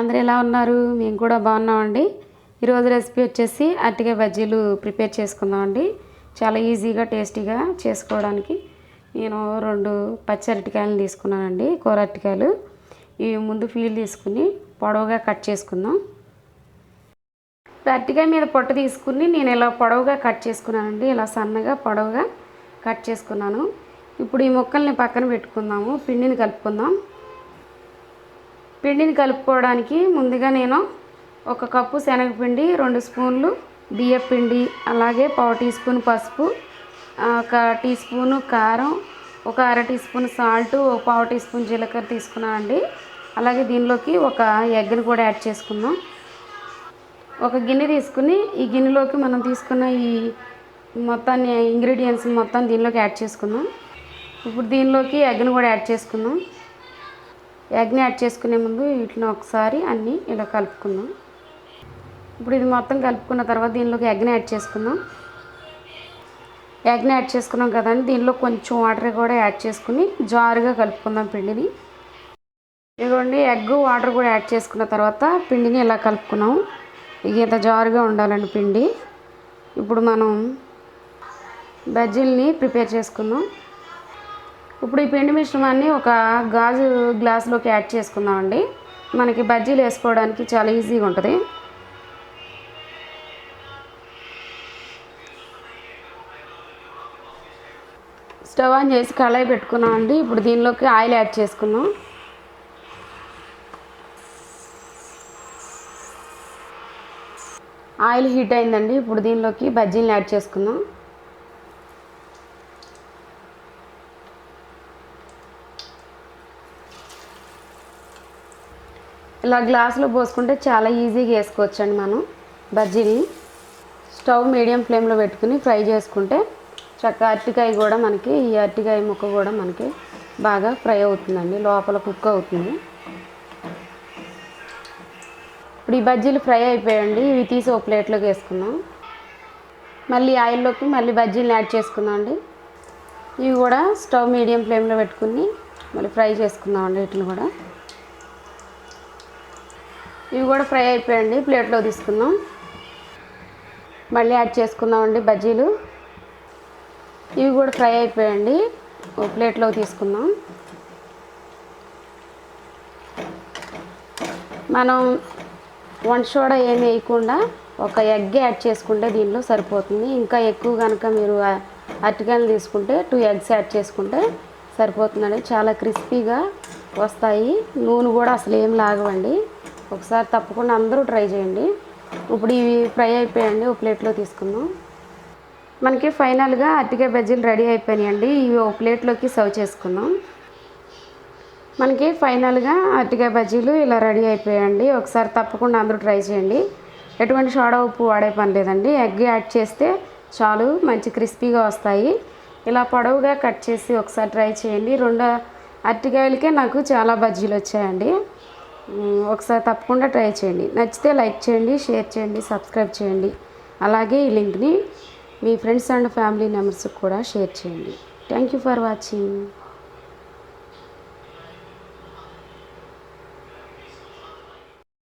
అందరు ఎలా ఉన్నారు? మేము కూడా బాగున్నామండి. ఈరోజు రెసిపీ వచ్చేసి అరటికాయ బజ్జీలు ప్రిపేర్ చేసుకుందామండి చాలా ఈజీగా టేస్టీగా చేసుకోవడానికి నేను రెండు పచ్చి అరటికాయలను తీసుకున్నానండి కూర అరటికాయలు. ఇవి ముందు ఫీల్ తీసుకుని పొడవుగా కట్ చేసుకుందాం. ఇప్పుడు అరటికాయ మీద పొట్ట తీసుకుని నేను ఇలా పొడవుగా కట్ చేసుకున్నానండి. ఇలా సన్నగా పొడవుగా కట్ చేసుకున్నాను. ఇప్పుడు ఈ ముక్కల్ని పక్కన పెట్టుకుందాము. పిండిని కలుపుకుందాం. పిండిని కలుపుకోవడానికి ముందుగా నేను ఒక కప్పు శనగపిండి రెండు స్పూన్లు బియ్యం పిండి అలాగే పావు టీ స్పూన్ పసుపు ఒక టీ స్పూను కారం ఒక అర టీ స్పూన్ సాల్ట్ ఒక పావు టీ స్పూన్ జీలకర్ర తీసుకున్నానండి అలాగే దీనిలోకి ఒక ఎగ్ని కూడా యాడ్ చేసుకుందాం. ఒక గిన్నె తీసుకుని ఈ గిన్నెలోకి మనం తీసుకున్న ఈ మొత్తాన్ని ఇంగ్రీడియంట్స్ మొత్తం దీనిలోకి యాడ్ చేసుకుందాం. ఇప్పుడు దీనిలోకి ఎగ్ని కూడా యాడ్ చేసుకుందాం. ఎగ్ని యాడ్ చేసుకునే ముందు వీటిని ఒకసారి అన్నీ ఇలా కలుపుకుందాం. ఇప్పుడు ఇది మొత్తం కలుపుకున్న తర్వాత దీనిలోకి ఎగ్ని యాడ్ చేసుకుందాం. ఎగ్ని యాడ్ చేసుకున్నాం కదండి దీనిలో కొంచెం వాటర్ కూడా యాడ్ చేసుకుని జారుగా కలుపుకుందాం పిండిని. ఇదిగోండి ఎగ్ వాటర్ కూడా యాడ్ చేసుకున్న తర్వాత పిండిని ఇలా కలుపుకున్నాం. ఇక ఇంత జారుగా ఉండాలండి పిండి. ఇప్పుడు మనం బజ్జీల్ని ప్రిపేర్ చేసుకుందాం. ఇప్పుడు ఈ పిండి మిశ్రమాన్ని ఒక గాజు గ్లాసులోకి యాడ్ చేసుకుందామండి. మనకి బజ్జీలు వేసుకోవడానికి చాలా ఈజీగా ఉంటుంది. స్టవ్ ఆన్ చేసి కళాయి పెట్టుకున్నామండి. ఇప్పుడు దీనిలోకి ఆయిల్ యాడ్ చేసుకున్నాం ఆయిల్ హీట్ అయిందండి. ఇప్పుడు దీనిలోకి బజ్జీలు యాడ్ చేసుకుందాం. ఇలా గ్లాసులో పోసుకుంటే చాలా ఈజీగా వేసుకోవచ్చండి మనం బజ్జీని. స్టవ్ మీడియం ఫ్లేమ్లో పెట్టుకుని ఫ్రై చేసుకుంటే చక్క అరటికాయ కూడా మనకి ఈ అరటికాయ ముక్క కూడా మనకి బాగా ఫ్రై అవుతుందండి లోపల కుక్ అవుతుంది. ఇప్పుడు ఈ బజ్జీలు ఫ్రై అయిపోయాయండి ఇవి తీసి ఒక ప్లేట్లోకి వేసుకున్నాం మళ్ళీ ఆయిల్లోకి మళ్ళీ బజ్జీలను యాడ్ చేసుకుందాం అండి. ఇవి కూడా స్టవ్ మీడియం ఫ్లేమ్లో పెట్టుకుని మళ్ళీ ఫ్రై చేసుకుందాం అండి వీటిని కూడా. ఇవి కూడా ఫ్రై అయిపోయండి ప్లేట్లో తీసుకుందాం. మళ్ళీ యాడ్ చేసుకుందామండి బజ్జీలు. ఇవి కూడా ఫ్రై అయిపోయండి ఓ ప్లేట్లో తీసుకుందాం. మనం వన్ సోడా ఏమి వేయకుండా ఒక ఎగ్ యాడ్ చేసుకుంటే దీనిలో సరిపోతుంది. ఇంకా ఎక్కువ కనుక మీరు ఆ- అరటికాయలు తీసుకుంటే టూ ఎగ్స్ యాడ్ చేసుకుంటే సరిపోతుందండి. చాలా క్రిస్పీగా వస్తాయి. నూనె కూడా అసలు ఏం లాగవండి. ఒకసారి తప్పకుండా అందరూ ట్రై చేయండి. ఇప్పుడు ఇవి ఫ్రై అయిపోయాయండి ఒక ప్లేట్లో తీసుకుందాం. మనకి ఫైనల్గా అరటికాయ బజ్జీలు రెడీ అయిపోయినాయండి. ఇవి ఒక ప్లేట్లోకి సర్వ్ చేసుకుందాం. మనకి ఫైనల్గా అరటికాయ బజ్జీలు ఇలా రెడీ అయిపోయాయండి. ఒకసారి తప్పకుండా అందరూ ట్రై చేయండి. ఎటువంటి సోడా ఉప్పు వాడే పని లేదండి. ఎగ్ యాడ్ చేస్తే చాలు మంచి క్రిస్పీగా వస్తాయి. ఇలా పొడవుగా కట్ చేసి ఒకసారి ట్రై చేయండి. రెండు అరటికాయలకే నాకు చాలా బజ్జీలు వచ్చాయండి. ఒకసారి తప్పకుండా ట్రై చేయండి. నచ్చితే లైక్ చేయండి షేర్ చేయండి సబ్స్క్రైబ్ చేయండి. అలాగే ఈ లింక్ని మీ ఫ్రెండ్స్ అండ్ ఫ్యామిలీ మెంబర్స్కి కూడా షేర్ చేయండి. Thank you for watching.